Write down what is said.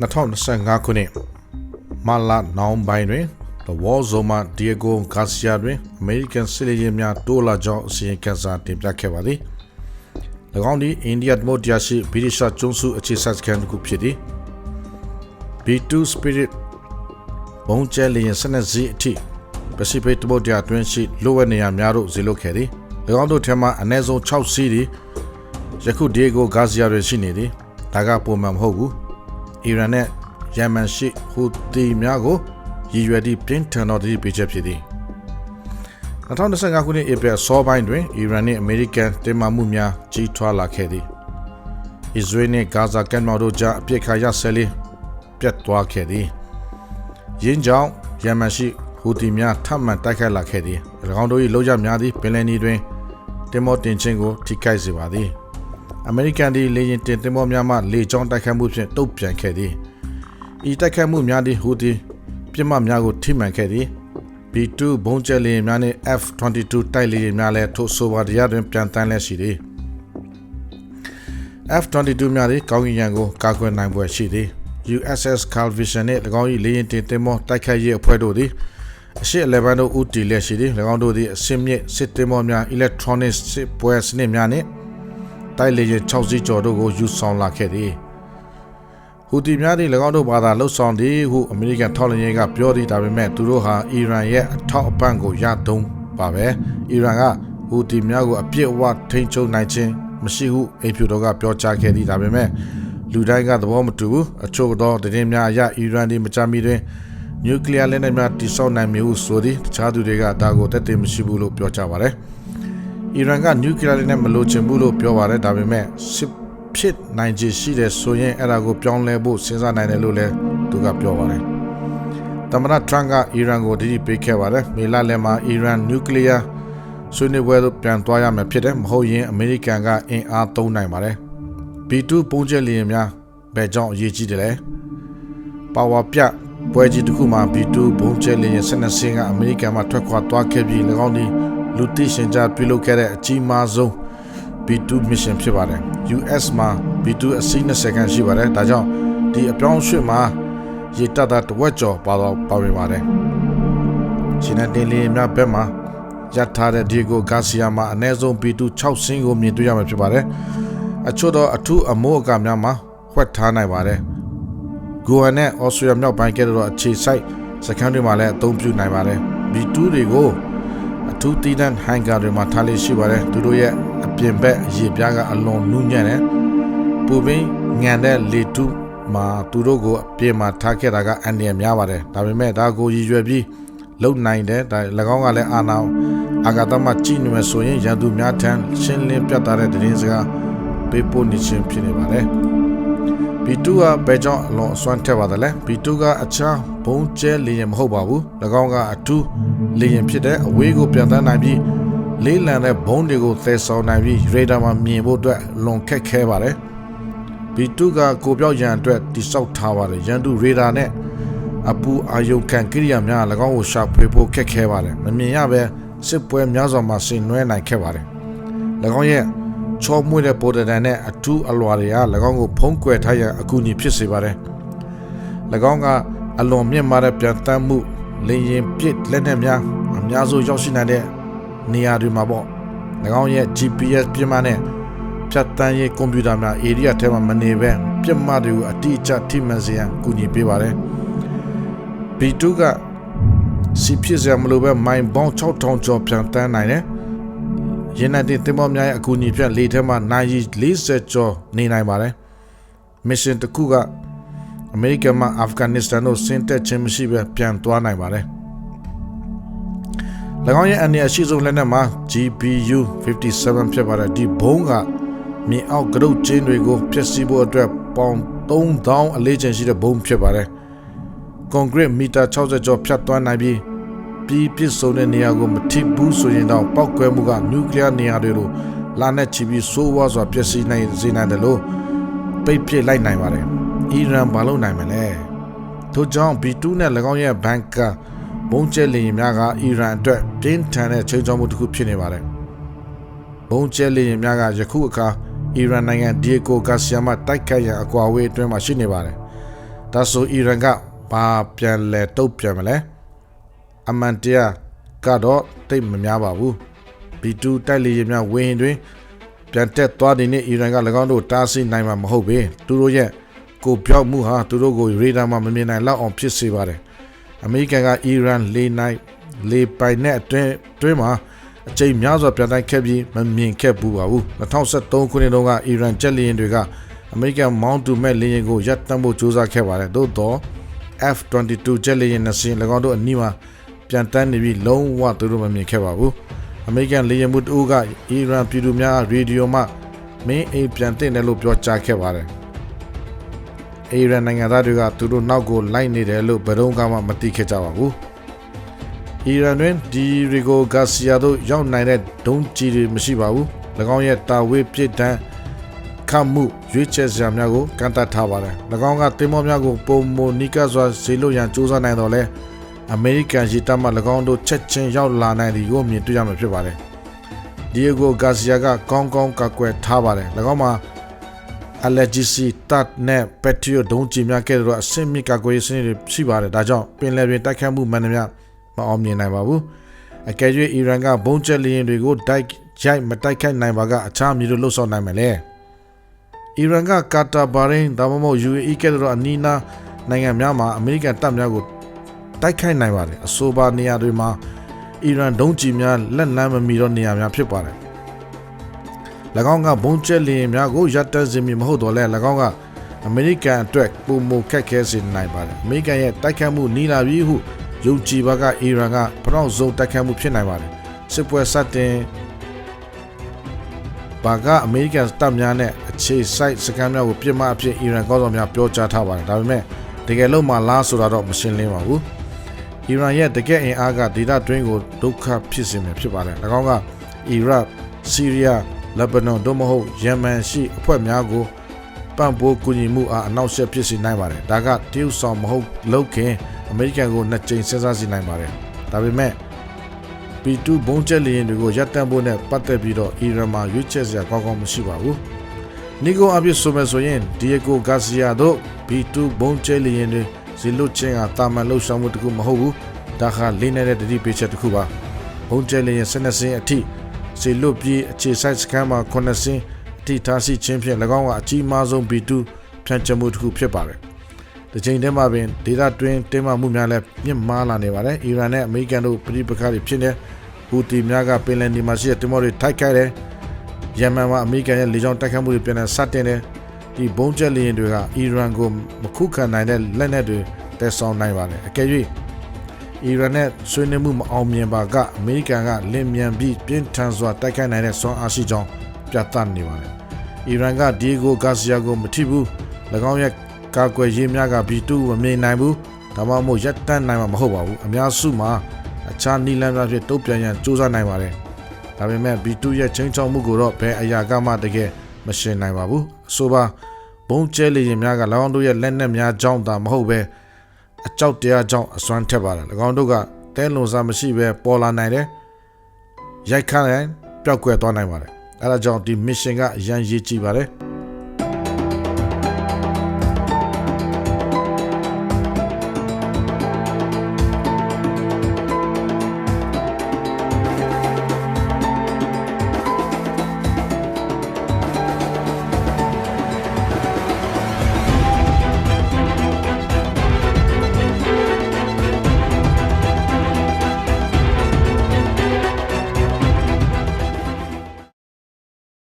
2025ခုနှစ်မလာနောင်ပိုင်းတွင် The War Zone မှာ Diego Garcia တွင် American စစ်ရေးများတိုးလာကြောင်းအစီရင်ခံစာတင်ပြခဲ့ပါသည်။၎င်းသည်အိန္ဒိယမိုဒီယာရှိဗြိတိရှကျွန်းစုအခြေစိုက်စခန်းတစ်ခုဖြစ်သည်။ B2 Spirit ဘုံကျဲလျင်စနစ်စီအထိ Pacific သမုဒ္ဒရာတွင်ရှိလိုဝဲနေရာများသို့ဇေလွတ်ခဲ့သည်။၎င်းတို့ထဲမှအနည်းဆုံး6စီးသည်ယခု Diego Garcia တွင်ရှိနေသည်။ဒါကပုံမှန်မဟုတ်ဘူး။ အီရန်နဲ့ယမန်ရှိဟူသီများကိုရည်ရွယ်သည့်ပြင်းထန်သောတတိပေးချက်ဖြစ်သည်2025ခုနှစ်ဧပြီစောပိုင်းတွင်အီရန်နှင့်အမေရိကန်တင်မာမှုများကြီးထွားလာခဲ့သည်အစ္စရေးနှင့်ဂါဇာကမ်းမြောင်တို့ကြားအပြစ်ခါရဆဲလေးပြတ်သွားခဲ့သည်ယင်းကြောင့်ယမန်ရှိဟူသီများထပ်မံတိုက်ခိုက်လာခဲ့သည်၎င်းတို့၏လောက်ရများသည့်ပင်လယ်နီတွင်တင်မောတင်ချင်းကိုထိခိုက်စေပါသည် အမေရိကန်သည်လေရင်တင်တင်မောများမှလေကြောင်းတိုက်ခိုက်မှုဖြင့်တုတ်ပြန်ခဲ့သည်ဤတိုက်ခိုက်မှုများသည်ဟူသည်ပြစ်မှတ်များကိုထိမှန်ခဲ့သည် B2 ဘုံကျဲလေယာဉ်များနှင့် F22 တိုက်လေယာဉ်များလည်းထိုဆိုပါတရားတွင်ပြန်တန်းလက်ရှိသည် F22 များသည်ကောင်းကင်ယံကိုကာကွယ်နိုင်ပွဲရှိသည် USS Carl Vinson နှင့်၎င်း၏လေယာဉ်တင်တင်မောတိုက်ခိုက်ရေးအဖွဲ့တို့သည်အရှိအလဲဘန်တို့ဦးတည်လက်ရှိသည်၎င်းတို့သည်အစင်းမြင့်စစ်တင်မောများ electronic စစ်ပွဲစနစ်များနှင့် တိုက်လေယာဉ်6စီးကျော်တို့ကိုယူဆောင်လာခဲ့သည်ဟူတီများသည်၎င်းတို့ဘာသာလှုပ်ဆောင်သည်ဟုအမေရိကန်ထောက်လှမ်းရေးကပြောသည်ဒါပေမဲ့သူတို့ဟာအီရန်ရဲ့အထောက်အပံ့ကိုရတုံးပါပဲအီရန်ကဟူတီများကိုအပြစ်အဝထိန်းချုပ်နိုင်ခြင်းမရှိဟုအိမ်ဖြူတော်ကပြောကြားခဲ့သည်ဒါပေမဲ့လူတိုင်းကသဘောမတူဘူးအချို့သောတည်များအရအီရန်ဒီမကြမီတွင်နျူကလ িয়ার လက်နက်များတိစောက်နိုင်မျိုးဆိုသည်တခြားသူတွေကဒါကိုတက်တယ်မရှိဘူးလို့ပြောကြပါတယ် အီရန်ကနျူကလ িয়ার လက်နက်မလိုချင်ဘူးလို့ပြောပါတယ်ဒါပေမဲ့စစ်ဖြစ်နိုင်ခြေရှိတယ်ဆိုရင်အဲ့ဒါကိုပြောင်းလဲဖို့စဉ်းစားနိုင်တယ်လို့လည်းသူကပြောပါတယ်။သမ္မတထရန့်ကအီရန်ကိုတတိပေးခဲ့ပါတယ်။မေလလယ်မှာအီရန်နျူကလ িয়ার ဆွေးနွေးပွဲသို့ပြန်သွားရမယ်ဖြစ်တယ်မဟုတ်ရင်အမေရိကန်ကအင်အားသုံးနိုင်ပါတယ်။ B2 ပုံကျက်လျင်များဘယ်ကြောင့်အရေးကြီးတယ်လဲ။ပါဝါပြပွဲကြီးတစ်ခုမှာ B2 ပုံကျက်လျင်12ဆင်းကအမေရိကန်မှာထွက်ခွာသွားခဲ့ပြီး၎င်းဒီ လူသိရှင်ကြားပြုလုပ်ခဲ့တဲ့အကြီးမားဆုံး B2 mission ဖြစ်ပါတယ် US မှာ B2 အစီး20ခန်းရှိပါတယ်ဒါကြောင့်ဒီအပြောင်းအရွှေ့မှာရေတပ်သားတဝက်ကျော်ပါတော့ပါဝင်ပါတယ်ရှင်နဲ့တင်လီများဘက်မှာရထားတဲ့ဒီကိုဂါဆီယာမှာအနည်းဆုံး B2 6ဆင်းကိုမြင်တွေ့ရမှာဖြစ်ပါတယ်အချို့တော့အထူးအမိုးအကာများမှာဝှက်ထားနိုင်ပါတယ်ဂိုအန်နဲ့အော်စတြေးလျမြောက်ပိုင်းကဲတော့အခြေစိုက်စခန်းတွေမှာလည်းအသုံးပြုနိုင်ပါတယ် B2 တွေကို အထူးတည်တံ့ဟန်ကာတွေမှာထားလေးရှိပါတယ်သူတို့ရဲ့အပြင်ဘက်ရေပြားကအလွန်နူးညံ့တယ်ပူပင်းငန်တဲ့လေတုမှာသူတို့ကိုအပြင်မှာထားခဲ့တာကအန်ရများပါတယ်ဒါပေမဲ့ဒါကိုရည်ရွယ်ပြီးလုံနိုင်တယ်ဒါ၎င်းကလည်းအာနာအာဂတမကြည့်နေမယ်ဆိုရင်ရန်သူများထံရှင်းလင်းပြတ်သားတဲ့သတင်းစကားပေးပို့နေခြင်းဖြစ်နေပါတယ် B2 ကဘယ်ကြောင့်အလွန်အစွမ်းထက်ပါတယ်လဲ B2 ကအခြားဘုံကျဲလေရင်မဟုတ်ပါဘူး၎င်းကအထူးလေရင်ဖြစ်တဲ့အဝေးကိုပြန်တန်းနိုင်ပြီးလေးလံတဲ့ဘုံတွေကိုသယ်ဆောင်နိုင်ပြီးရေဒါမှာမြင်ဖို့အတွက်လွန်ခက်ခဲပါတယ်။ B2 ကကိုပြောက်ရန်အတွက်တိစောက်ထားပါတယ်။ရန်သူရေဒါနဲ့အပူအာယုံခံကိရိယာများ၎င်းကိုရှာဖွေဖို့ခက်ခဲပါတယ်။မမြင်ရပဲစစ်ပွဲများစွာမှာဆင်နွှဲနိုင်ခဲ့ပါတယ်။၎င်းရဲ့ ချောမွေ့တဲ့ပေါ်တန်နဲ့အထူးအလွာတွေက၎င်းကိုဖုံးကွယ်ထားရန်အကူအညီဖြစ်စေပါတယ်။၎င်းကအလွန်မြင့်မားတဲ့ပြန်တမ်းမှုလင်းရင်ပစ်လက်နက်များအများစုရောက်ရှိနိုင်တဲ့နေရာတွေမှာပေါ့၎င်းရဲ့ GPS ပြမနဲ့ဖြတ်တန်းရေးကွန်ပျူတာများ area ထဲမှာမနေပဲပြမတွေကိုအတိအကျထိမှန်စေရန်ကူညီပေးပါတယ် B2 ကစီဖြစ်စရာမလိုပဲမိုင်ပေါင်း6000ကျော်ပြန်တန်းနိုင်တယ် ရင်းနေတဲ့တင်မောများရဲ့အကူအညီဖြင့်လေထဲမှာနိုင်ရီ40ကျော်နေနိုင်ပါတယ်မစ်ရှင်တစ်ခုကအမေရိကန်မှအာဖဂန်နစ္စတန်တို့ဆင်းသက်ခြင်းမရှိပဲပြန်သွားနိုင်ပါတယ်၎င်းရဲ့အနေအရှိဆုံးလက်နက်မှာ GPU 57ဖြစ်ပါတယ်ဒီဘုံကမြေအောက်ကရုတ်ချင်းတွေကိုဖျက်ဆီးဖို့အတွက်ပေါင်3000အလေးချိန်ရှိတဲ့ဘုံဖြစ်ပါတယ်ကွန်ကရစ်မီတာ60ကျော်ဖြတ်သွားနိုင်ပြီး ပြီးပြစ်စုံတဲ့နေရာကိုမထိဘူးဆိုရင်တော့ပောက်ကွဲမှုကနျူကလ িয়ার နေရာတွေလိုလာနဲ့ချီပြီးဆိုးဝါးစွာပျက်စီးနိုင်စေနိုင်တယ်လို့ပိတ်ပစ်လိုက်နိုင်ပါတယ်အီရန်ဘာလို့နိုင်မလဲထို့ကြောင့် B2 နဲ့၎င်းရဲ့ဘန်ကာဘုံကျဲလေယာဉ်များကအီရန်အတွက်ပြင်းထန်တဲ့ချိန်ချောမှုတစ်ခုဖြစ်နေပါတယ်။ဘုံကျဲလေယာဉ်များကယခုအခါအီရန်နိုင်ငံဒီယိုဂါဆီယာမှတိုက်ခိုက်ရန်အကွာအဝေးအတွင်းမှာရှိနေပါတယ်။ဒါဆိုအီရန်ကဘာပြန်လဲတုတ်ပြန်မလဲ အမှန်တရားကတော့တိတ်မများပါဘူး B2 တိုက်လေယာဉ်များဝင်းတွင်ပြန်တက်သွားတဲ့နေ့အီရန်က၎င်းတို့တားဆီးနိုင်မှာမဟုတ်ပေသူတို့ရဲ့ကိုပြောက်မှုဟာသူတို့ကိုရေဒါမှာမမြင်နိုင်လောက်အောင်ဖြစ်စေပါတယ်အမေရိကန်ကအီရန်လေနိုင်လေပိုင်နဲ့အတွင်းအတွင်းမှာအချိန်များစွာပြန်တိုက်ခဲ့ပြီးမမြင်ခဲ့ဘူးပါဘူး2013ခုနှစ်တုန်းကအီရန်ဂျက်လေယာဉ်တွေကအမေရိကန်မောင်းတူမဲ့လေယာဉ်ကိုရပ်တန့်ဖို့ကြိုးစားခဲ့ပါတယ်သို့တော့ F22 ဂျက်လေယာဉ်နှစ်စင်း၎င်းတို့အနီးမှာ ပြန်တန်းနေပြီးလုံးဝသူတို့မမြင်ခဲ့ပါဘူးအမေရိကန်လေယာဉ်မှုတအုပ်ကအီရန်ပြည်သူများရေဒီယိုမှမင်းအိမ်ပြန်တင်တယ်လို့ပြောကြားခဲ့ပါတယ်အီရန်နိုင်ငံသားတွေကသူတို့နောက်ကိုလိုက်နေတယ်လို့ဘယ်တော့မှမသိခဲ့ကြပါဘူးအီရန်တွင်ဒီရီဂိုဂါစီယာတို့ရောက်နိုင်တဲ့ဒုံးကြီးတွေမရှိပါဘူး၎င်းရဲ့တာဝေးပြစ်ဒဏ်ခတ်မှုရွေးချယ်စရာများကိုကန့်တတ်ထားပါတယ်၎င်းကတင်မောများကိုပုံမနီကစွာဈေးလို့ရန်စူးစမ်းနိုင်တော့လဲ အမေရိကန်ရေတပ်မှ၎င်းတို့ချက်ချင်းရောက်လာနိုင်သည်ကိုမြင်တွေ့ရမှာဖြစ်ပါတယ်ဒီယိုဂိုဂါစီယာကကောင်းကောင်းကာကွယ်ထားပါတယ်၎င်းမှာ allergic တတ်နဲ့ petrio ဒုံးကျည်များကဲ့သို့သောအဆင့်မြင့်ကာကွယ်ရေးစနစ်တွေရှိပါတယ်ဒါကြောင့်ပင်လယ်ပြင်တိုက်ခတ်မှုမှန်သမျှမအောင်မြင်နိုင်ပါဘူးအကယ်၍အီရန်ကဘုံကျက်လျင်တွေကိုတိုက်ရိုက်မတိုက်ခိုက်နိုင်ပါကအခြားမျိုးတွေလှုပ်ဆောင်နိုင်မယ်လေအီရန်ကကာတာဘာရိန်းဒါမှမဟုတ် UAE ကဲ့သို့သောအနီးနားနိုင်ငံများမှာအမေရိကန်တပ်များကို တိုက်ခိုက်နိုင်ပါတယ်အဆိုပါနေရာတွေမှာအီရန်ဒုံးကျည်များလက်လန်းမမီတော့နေရာများဖြစ်ပါတယ်၎င်းကဘုံကျက်လျင်များကိုရပ်တန့်စေမည်မဟုတ်တော့လဲ၎င်းကအမေရိကန်အတွက်ပုံမခက်ခဲစေနိုင်ပါတယ်အမေရိကန်ရဲ့တိုက်ခိုက်မှုနီးလာပြီဟုယုံကြည်ပါကအီရန်ကပရော့ဇုံတိုက်ခိုက်မှုဖြစ်နိုင်ပါတယ်စစ်ပွဲစတင်ဘာကအမေရိကန်တပ်များနဲ့အခြေစိုက်စခန်းများကိုပြစ်မှတ်အဖြစ်အီရန်ကောင်းဆောင်များပြောကြားထားပါတယ်ဒါပေမဲ့တကယ်လို့မှလားဆိုတာတော့မရှင်းလင်းပါဘူး အီရန်ရဲ့တကယ်အင်အားကဒေသတွင်းကိုဒုက္ခဖြစ်စေမှာဖြစ်ပါတယ်၎င်းကအီရတ်ဆီးရီးယားလက်ဘနွန်တို့မဟုတ်ယမန်ရှိအဖွဲ့များကိုပံ့ပိုးကူညီမှုအားအနောက်ရှက်ဖြစ်စေနိုင်ပါတယ်ဒါကတရုတ်ဆောင်မဟုတ်လောက်ခင်အမေရိကန်ကိုနှစ်ကြိမ်စဉ်းစားစီနိုင်ပါတယ်ဒါပေမဲ့ P2 ဘုံကျက်လျင်တွေကိုရပ်တန့်ဖို့နဲ့ပတ်သက်ပြီးတော့အီရန်မှာရွေးချယ်စရာကောင်းကောင်းမရှိပါဘူးနီကိုအပြစ်ဆိုမဲ့ဆိုရင်ဒီယိကိုဂါစီယာတို့ B2 ဘုံကျဲလျင်တွေ ဇီလွတ်ချင်းကတာမန်လှုပ်ဆောင်မှုတခုမဟုတ်ဘူးဒါခါလေးနေတဲ့တတိပေးချက်တခုပါဘုံကျဲလျင်12စင်းအထိဇီလွတ်ပြီးအခြေဆိုင်စခန်းမှာ9စင်းအထိထားရှိခြင်းဖြင့်၎င်းကအကြီးမားဆုံး B2 ဖြန့်ကျက်မှုတစ်ခုဖြစ်ပါတယ်ဒီချိန်တည်းမှာပင်ဒေတာတွင်းတင်းမာမှုများလည်းမြင့်မားလာနေပါတယ်အီရန်နဲ့အမေရိကန်တို့ပြည်ပခါတွေဖြစ်နေဟူတီများကပင်လယ်နီမှာရှိတဲ့တင်မောတွေထိုက်ခိုက်တယ်ယမန်မှာအမေရိကန်ရဲ့လေကြောင်းတိုက်ခိုက်မှုတွေပြန်လည်စတင်တယ် ဒီဘုံကျက်လေယာဉ်တွေက အီရန်ကိုမခုခံနိုင်တဲ့လက်နက်တွေတက်ဆောင်နိုင်ပါတယ်အကယ်၍အီရန်နဲ့ဆွေးနွေးမှုမအောင်မြင်ပါကအမေရိကန်ကလင်မြန်ပြီးပြင်းထန်စွာတိုက်ခိုက်နိုင်တဲ့စွမ်းအားရှိကြောင်းပြသနေပါတယ်အီရန်ကဒီဂိုဂါစီယာကိုမထိဘူး၎င်းရဲ့ကာကွယ်ရေးများက B2 မမြင်နိုင်ဘူးဒါမှမဟုတ်ရပ်တန့်နိုင်မှာမဟုတ်ပါဘူးအများစုမှာအခြားနီလန်းများဖြင့်တုတ်ပြန်ရန်စူးစမ်းနိုင်ပါတယ်ဒါပေမဲ့ B2 ရဲ့ချင်းချောက်မှုကိုတော့ဘယ်အရာကမှတကယ် မရှင်းနိုင်ပါဘူးအဆိုပါဘုံကျဲလေရင်များက၎င်းတို့ရဲ့လက်နက်များကြောင့်သာမဟုတ်ပဲအကြောက်တရားကြောင့်အစွမ်းထက်ပါတယ်၎င်းတို့ကတဲလွန်စားမရှိပဲပေါ်လာနိုင်တယ်ရိုက်ခတ်နိုင်ပျောက်ကွယ်သွားနိုင်ပါတယ်အဲဒါကြောင့်ဒီ mission ကအရန်ရေးကြည့်ပါတယ်